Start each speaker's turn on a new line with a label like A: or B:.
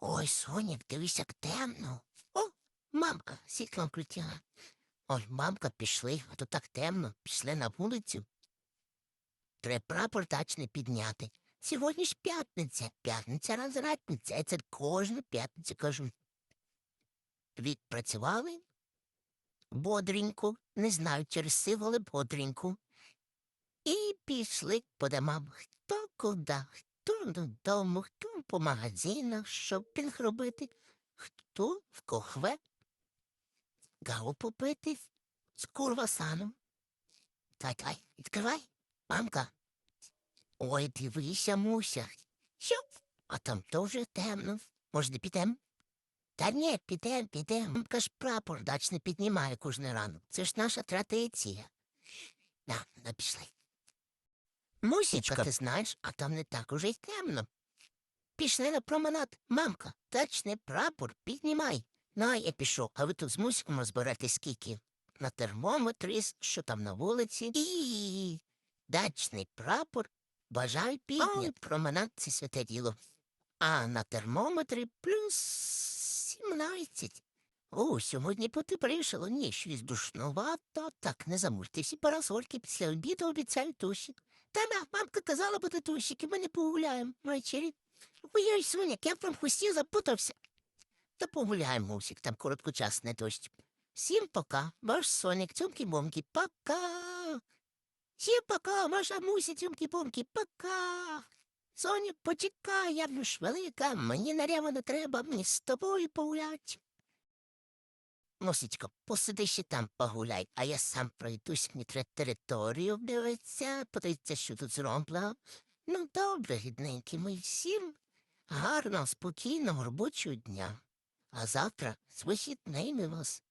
A: Ой, Сонік, дивись, як темно. О, мамка, світло включила. Ой, мамка, пішли, а то так темно, пішли на вулицю. Треба прапор дачний підняти. Сьогодні ж п'ятниця, п'ятниця розрадниця, я це кожну п'ятницю кажу. Відпрацювали? Бодренько, не знаю, через силу, але бодренько. І пішли по домам хто куди, хто додому, хто по магазинах, шопінг робити, хто в кохве, гаву попити з курвасаном. Тай-тай, відкривай, мамка. Ой, дивися, Муся. Що? А там дуже темно. Може, не підем? Та ні, підем, підем. Мамка ж прапор дачний піднімає кожен ранок. Це ж наша традиція. На, на пішли. Мусічка, ти знаєш, а там не так уже й темно. Пішли на променад. Мамка, дачний прапор піднімай. Ну, а я пішов, а ви тут з мусиком розберете скільки. На термометрі, що там на вулиці. І дачний прапор бажаю підняти. Променад це святе діло. А на термометрі плюс сімнадцять. О, сьогодні потеплішало, ні, щось душнувато. Так, не замурте всі парасольки після обіду обіцяють тусик. Та мамка казала буде тусики, ми не погуляємо ввечері. Ой-ой, Соняк, я прям хусті запутався. Та погуляємо, Мусик, там короткочасний дощ. Всім пока, ваш Соник, цьомки-бомки, пока. Всім пока, ваша Муся, цьомки-бомки, пока. Сонік, почекай, я ж велика, мені нарява треба, мені з тобою погулять. Мусічко, посиди ще там погуляй, а я сам пройдусь, мені треба територію обдивиться, подивитися, що тут зроблено. Ну, добре, рідненький ми всім гарного, спокійного робочого дня. А завтра з вихідними вас.